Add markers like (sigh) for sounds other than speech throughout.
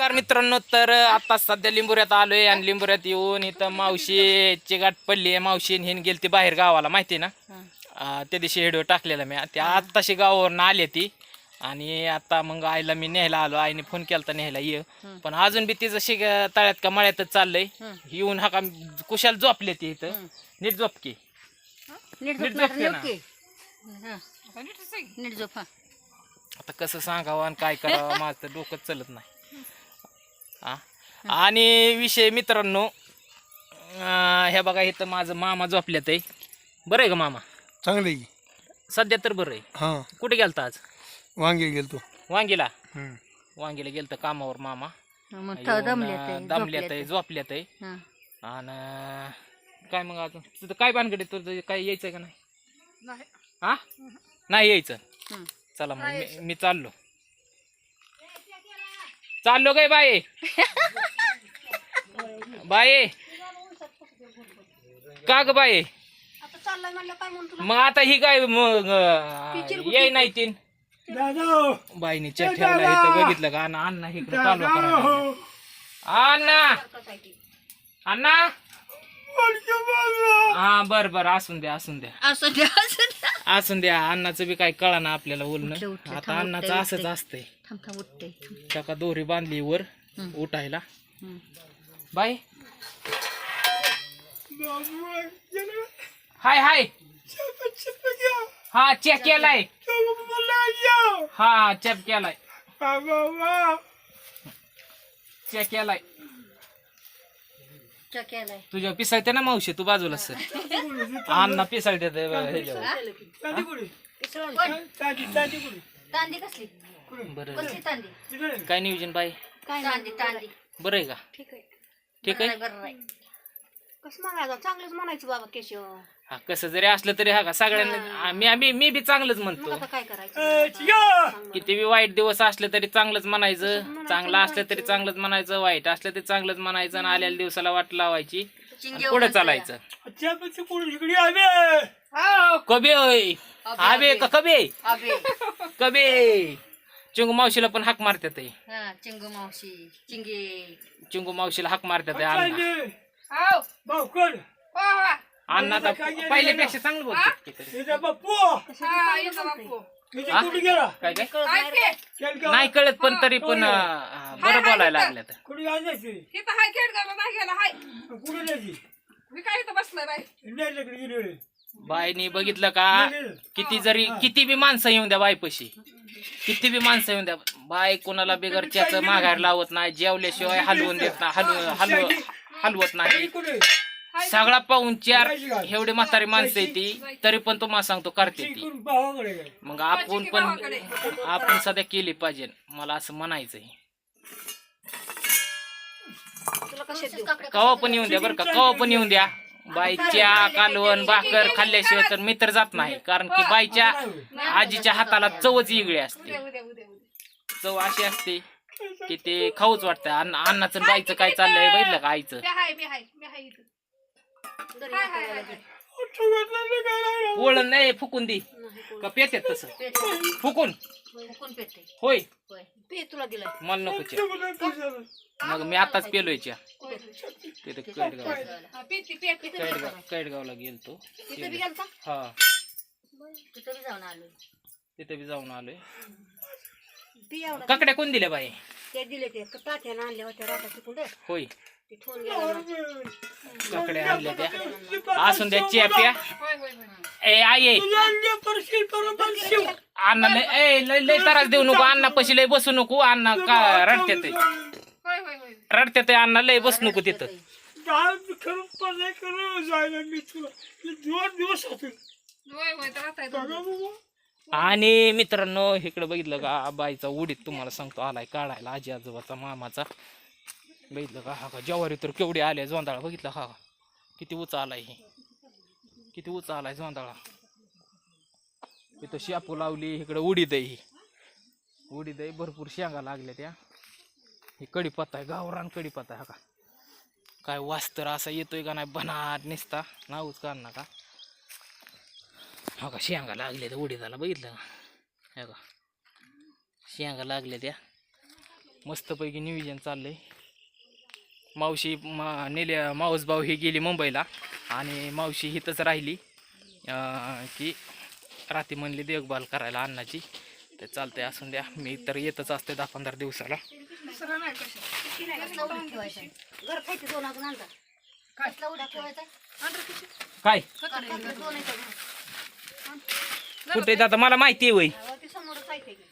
नमस्कार मित्रांनो तर आता सध्या लिंबुऱ्यात आलोय आणि लिंबुऱ्यात येऊन इथं मावशीची गाठ पडली आहे मावशी हिन गेली ती बाहेर गावाला माहिती आहे ना? अं, त्या दिवशी व्हिडिओ टाकलेला मी. त्या आत्ताशी गावावरून आले ती. आणि आता मग आईला मी न्यायला आलो. आईने फोन केला तर न्यायला ये. पण अजून बी तिचं शिक तळ्यात का मळ्यातच चाललंय. येऊन हा का कुशाल झोपले ती इथं. नीट झोप की. नीट नीट झोप की ना. हा. नीट झोप हा. आता कसं सांगावं आणि काय करावं माझं तर डोकंच चलत नाही. हा? आणि विषय मित्रांनो अं, हे बघा इथं माझं मामा झोपल्यात आहे. बरं आहे का मामा? चांगले सध्या तर बरं आहे. हां. कुठे गेलता आज? वांगे गेलतो. वांगीला? हम्म. वांगीला गेलतं कामावर मामा. मग येऊन, थं दमले अं, दमल्यात आहे झोपल्यात आहे. हा. आणि काय मग अजून? तुझं काय भानगड आहे? तुझं काय यायचं का नाही? हा? नाही यायचं. चला मग मी, मी चाललो. चाललो काय बाये बाये का ग बाये मग आता ही काय मग येई नाही तीन. बाईने चेक ठेवला इथं बघितलं का? अण्णा अण्णा इकडे चालू करा. अण्णा! अण्णा! हा बर बर असून द्या असून द्या. असं द्या असं द्या. असून द्या अण्णाचं बी काय कळा ना आपल्याला उठलं, बोलणं उठलं, आता थांब, अण्णाचं उठतंय, असंच. असतंय. थांब थांब उठते त्याका दोरी बांधली वर हम्म. उठायला. हम्म. Bye hi hi. हा चेक केलाय. हा चेक केलाय. चेक केलाय. तुझ्या पिसाळते ना मावशी तू बाजूला सर. अण्णा पिसाळते ते ह्याच्यावर. तांदी कसली? बरं. कसली तांदी? काय नियोजन बाई? काय तांदी तांदी. बरं आहे का? ठीक आहे. ठीक आहे बरं आहे. कसं म्हणायचं? चांगलंच म्हणायचं बाबा केशव. हा कसं जरी असलं तरी हा का सगळ्यांना मी मी मी बी चांगलंच म्हणतो. आता काय करायचं? किती बी वाईट दिवस असले तरी चांगलंच म्हणायचं. चांगलं असलं तरी चांगलंच म्हणायचं. वाईट असलं तरी चांगलंच म्हणायचं आणि आलेल्या दिवसाला वाट लावायची. आणि पुढे चालायचं. कबे होय. आबे का कबे अबे. कबे चिंगू मावशीला पण हाक मारतात हे. हा चिंगू मावशी. चिंगे. चिंगू मावशीला हाक मारतात हे अण्णा अण्णा आता पहिल्यापेक्षा चांगलं. हा? काय काय? नाही कळत पण तरी पण अं, बरं बोलायला लागल्या तर. बाईनी बघितलं का? किती जरी किती बी माणसं येऊन द्या बायपशी किती बी माणसं येऊन द्या. बाय कोणाला बिगरच्याच माघार लावत नाही जेवल्याशिवाय हलवून देत नाही हलव हलव हलवत नाही. सगळा पाहून चार एवढी म्हातारी माणसं आहे ती. तरी पण तुम्हाला सांगतो करते ती. मग आपण पण आपण सध्या केली पाहिजे. मला असं म्हणायचंय. कवा पण येऊन द्या बरं का कवा पण येऊन द्या. बाईच्या कालवण भाकर खाल्ल्याशिवाय तर मी तर जात नाही. कारण की बाईच्या आजीच्या हाताला चवच वेगळी असते. चव अशी असते की ते (laughs) खाऊच वाटतं अन्न अन्नाचं बाईचं काय चाललंय बघितलं का आईचं? पोळण नाही फुकून दे. का पेत्यात तसं? फुकून. फुकून पेटते होय. पे तुला दिलाय. मला नको चहा. मग मी आताच पेलोय चहा. तिथे कैडगाव कैडगाव कैडगावला गेलतो. हा. तिथं बी जाऊन आलो तिथे बी जाऊन आलोय. ती एवढा काकड्या कोण दिल्या बाई? ते दिले ते तात्यानं आणले होते राटाची पुढे. होय. ठेवून गेला. आणल्या त्या असून द्या. चिया प्या. ए आई ए. अण्णा लय ए लय लय त्रास देऊ नको अण्णा पशी लय बसू नको अण्णा का रडत्यात रडत्यात अण्णा लय बसू नको तिथं. आणि मित्रांनो इकडे बघितलं का बाईचा उडीत तुम्हाला सांगतो आलाय काढायला आजी आजोबाचा मामाचा. बघितलं का? हा का? ज्वारी तर केवढी आहे जोंदाळा बघितलं हा का? किती उच आलाय हे. किती उच आलाय जोंदाळा इथं शापू लावली इकडे उडीद आहे ही. उडीद आहे भरपूर शेंगा लागल्या त्या. हे कडीपत्ता आहे गावरान कडीपत्ता आहे हा का? काय वास्तर असा येतोय का नाही? बनाट निसता. नावच का का हा का? शेंगा लागल्या त्या उडीदाला. बघितलं का? हे का शेंगा लागल्या त्या. मस्तपैकी नियोजन चाललंय. मावशी मा नेल्या माऊस भाऊ ही गेली मुंबईला. आणि मावशी हिथंच राहिली. की रात्री म्हणली देखभाल करायला अन्नाची. तर चालतंय असून द्या. मी तर येतच असते दहा पंधरा दिवसाला. काय. कुठे आता मला माहिती आहे वय अहो, ते समोरच खायचे की.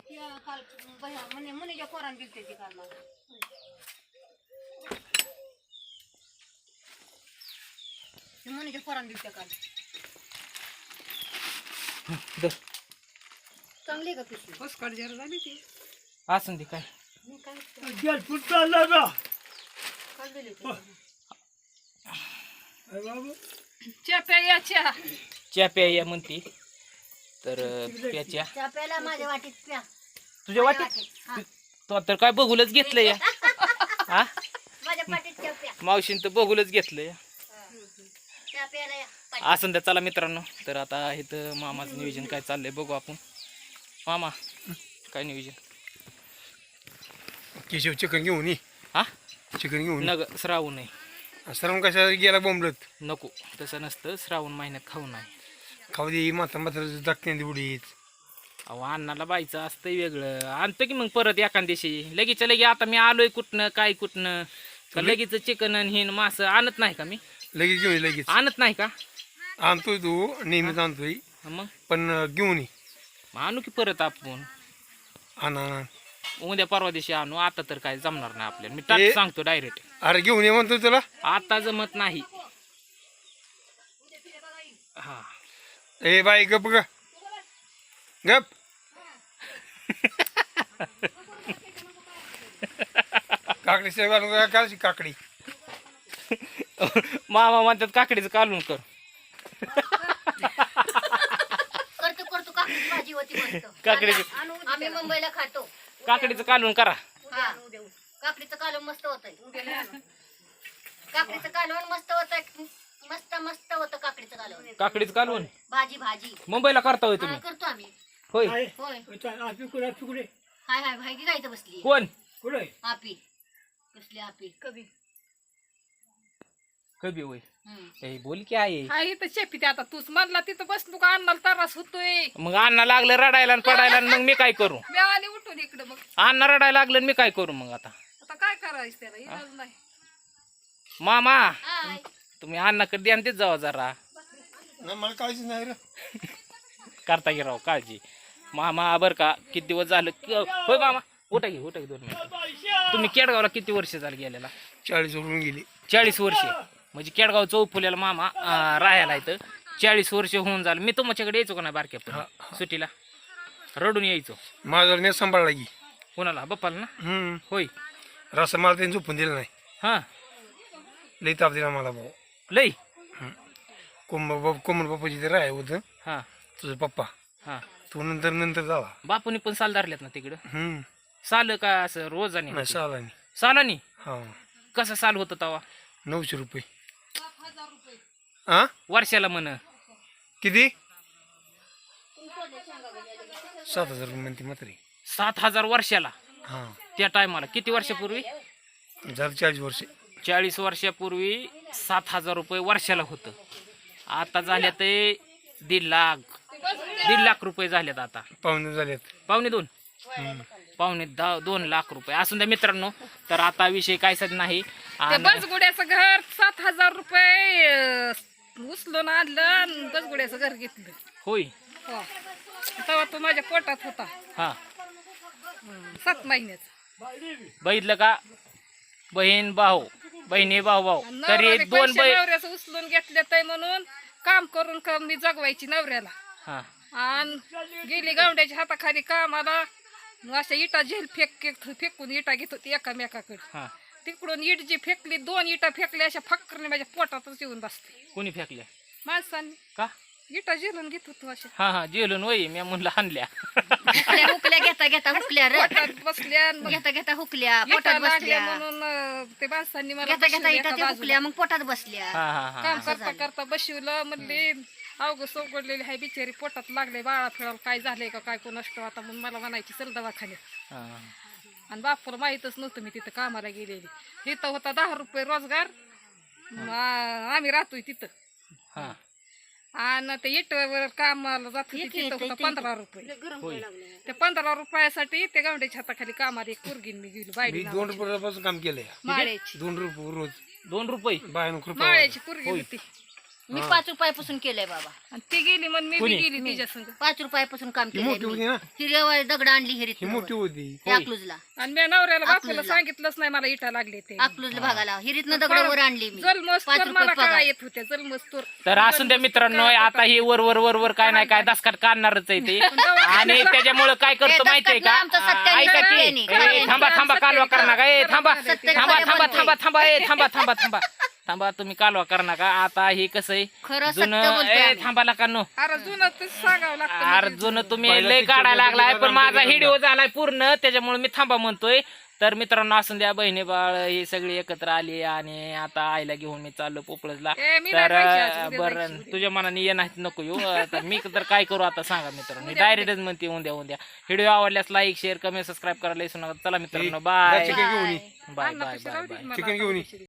त्या काल बह्या म्हणे मुनीच्या पोरान दिलते ती काल मला ते मुनीच्या पोरान दिलते काल दर चांगली का पिशवी? असून दे काय. मी काय काल दिली होती. च्या प्या या म्हणते. तर प्याच्या त्या प्याला माझ्या वाटीत प्या. तुझ्या वाटीत. तू तर काय बघूलच घेतलं या? (laughs) हा? माझ्या मावशीन तर बघूलच घेतलं या. असं द्या चला मित्रांनो. तर आता इथं मामाचं नियोजन काय चाललंय बघू आपण. मामा काय नियोजन? केशव चिकन घेऊन ये. हा? चिकन घेऊन ये. नग श्रावण आहे. श्रम कशा गेला बोंबलत? नको तसं नसतं. श्रावण महिन्यात खाऊ नाही. खाऊ दे माता मात्र दाखते उडीत अहो अण्णाला बायचं असतंय वेगळं. आणतो की मग परत एखाद दिवशी. लगेच लगे आता मी आलोय कुठनं काय कुठनं. का लगेच चिकन आणि हिन मासं आणत नाही का मी? लगेच घेऊन ये लगेच. आणत नाही का? आणतोय तू नेहमीच आणतोय. मग? पण घेऊन ये. मग आणू की परत आपण? आण. उद्या परवा दिवशी आणू. आता तर काय जमणार नाही आपल्याला. मी टाक सांगतो डायरेक्ट. अरे घेऊन ये म्हणतोय तुला. आता जमत नाही. हा. ए बाई गप ग. गप. काकडी सेव घालून काय करायची काकडी मामा म्हणतात काकडीचं कालून कर करतो करतो काकडीची भाजी होती मस्त काकडीचं आम्ही मुंबईला खातो काकडीचं कालून करा हा काकडीचं कालवण मस्त होतंय काकडीचं कालवण मस्त होतंय मस्त मस्त होतं काकडीचं कालवण काकडीचं कालवण भाजी भाजी मुंबईला करता होय हा, तुम्ही करतो आम्ही होय होय हाय हाय भाई काय इथं बसली कोण? आपी. कसली आपी. कवी कधी होय. हम्म. ए बोल की आहे हा इथं शेपी आता. तूच म्हणला तिथं बसलो का? अन्नाला त्रास होतोय. मग अण्णा लागलं रडायला आणि पडायला आणि मग मी काय करू? मेवाने उठून इकडं मग अण्णा रडायला लागलं आणि मी काय करू मग आता? आता काय करायचं त्याला? इलाज नाही. मामा हाय. तुम्ही अण्णाकडे ध्यान देत जावा जरा. नाही मला काळजीच नाही रे. (laughs) करता घे राव काळजी. मामा बर का? किती दिवस झालं? होय मामा उठा घे उठा घे दोन मिनिट. तुम्ही केडगावला किती वर्ष झालं गेलेला? चाळीस वरून गेली. चाळीस वर्ष. म्हणजे केडगाव चौफुल्याला मामा राहायला इथं. चाळीस वर्ष होऊन झालं. मी तुमच्याकडे यायचो का नाही बारक्या सुट्टीला? रडून यायचो. माझा ने सांभाळला की. कोणाला? बाप्पाला ना? होय. रस्ता मला त्यांनी झोपून दिला नाही. हां. लई ताप दिला मला भाऊ. लई कोंब कोमल बाप्पाची ते राय होतं. हां. तुझा पप्पा. हां. तू नंतर नंतर झाला बापूनी पण साल धरल्यात ना तिकडं? हम्म. साल का असं रोजाने नाही सालानी सालानी? हा. कसं साल होतं तवा? नऊशे रुपये. हा वर्षाला म्हण. किती? सात हजार रुपये म्हणते मात्र सात हजार वर्षाला? हा. त्या टायमाला. किती वर्षापूर्वी? झालं चाळीस वर्षे. चाळीस वर्षापूर्वी सात हजार रुपये वर्षाला होतं. आता झाले ते दीड लाख. दीड लाख रुपये झालेत आता. पाहुणे झालेत. पावणे दोन? पावणे दहा दोन लाख रुपये. असून द्या मित्रांनो तर आता विषय काय सध्या नाही. ते आणि बसगुड्याचं घर सात हजार रुपये अं, उचलून आणलं आणि बसगुड्याचं घर घेतलं. होय. हो. तेव्हा तो माझ्या पोटात होता. हा. सात महिन्याचा. बघितलं का? बहीण भाऊ. बहिणी भाऊ भाऊ. आणि तरी नवऱ्याने दोन पैसे बहीण नवऱ्याचं उचलून घेतले ते म्हणून काम करून का मी जगवायची नवऱ्याला. हा. आणि गेली गावड्याच्या हाताखाली कामाला. मग अशा इटा झेल फेक फेकून इटा घेत होती एकामेकाकडे. हा. तिकडून इट जी फेकली दोन इटा फेकल्या अशा फक्करने माझ्या पोटातच येऊन बसते कोणी फेकल्या? माणसांनी. का? इटा जेलून घेत होतो अशा. हा हा जेलून वय मी म्हणलं आणल्या. हुकल्या हुकल्या घेता घेता हुकल्या रे. पोटात बसल्या मग घेता घेता हुकल्या इटा पोटात लागल्या बसल्या. म्हणून अं, ते माणसांनी मला घेता घेता बसवलं इटा एका ते बाजूला. हुकल्या मग पोटात बसल्या. हा हा हा. काम करता करता बसवलं म्हणले अवघ सोगडलेली हाय बिचारी पोटात लागले बाळा फिळाला काय झालंय का काय कोण असतो आता म्हणून मला म्हणायची चल दवाखान्यात. हा. आणि बापूला माहीतच नव्हतं मी तिथं कामाला गेलेली. तिथं होता दहा रुपये रोजगार आम्ही राहतोय तिथं. हा. आणि ते इटवर कामाला जात तिथं होतं. पंधरा रुपये. त्या पंधरा रुपयासाठी त्या गावड्याच्या हाताखाली कामाला एक पोरगीन मी गेलो मी बायडी दोन रुपयापासून काम केलंय. माळ्याची. दोन रुपये रोज. दोन रुपये? माळ्याची पोरगी होती. मी पाच रुपयापासून केलंय बाबा. आणि ती गेली मग मी बी कोणी? गेली तिच्या संग पाच रुपयापासून काम ही मोठी केलंय होती मी. ना हिरव्या दगड आणली हिरीत ही मोठी होती. अकलूजला. आणि मी नवऱ्याला बापूला. सांगितलंच नाही मला इटा लागले ते. अकलूजला भागाला. हिरीतनं दगड वर आणली मी. जलमस्तूर पाच मला रुपये काय पगार. येत होत्या जलमस्तूर. तर असून द्या मित्रांनो आता ही वर वर वर वर काय नाही काय दसकाट काढणारच आहे ते. आणि त्याच्यामुळे काय करतो हे माहितीये का? दसकाटला आमचं सत्याण्णव ऐका की टक्क्यांनी. ए, थांबा थांबा कालवा कर नका ए थांबा थांबा थांबा थांबा थांबा ए थांबा थांबा थांबा. थांबा तुम्ही कालवा कर नका. आता हे कसं आहे? खरं सत्य जुनं बोलतोय ए आम्ही. थांबा नका नो अरे जुनं तर सांगावं लागतं अरे जुनं तुम्ही पहिलं लय picture काढायला बघितलं लागलाय पण माझा आमच्या व्हिडिओ झालाय पूर्ण त्याच्यामुळे मी थांबा म्हणतोय. तर मित्रांनो असून द्या बहिणी बाळ हे सगळे एकत्र आली आणि आता आईला घेऊन मी चाललो पोपळजला. ए, मी नाही तर जायची आज, उद्या बरं जायची उद्या. तुझ्या मनाने ये नाही नको येऊ. आता मी तर काय करू आता सांगा मित्रांनो. डायरेक्टच म्हणते उद्या उद्या. व्हिडिओ आवडल्यास लाईक शेअर कमेंट सबस्क्राईब करायला विसरू नका. चला मित्रांनो बाय चिकन घेऊन ये. बाय बाय बाय बाय मला चिकन घेऊन ये. आता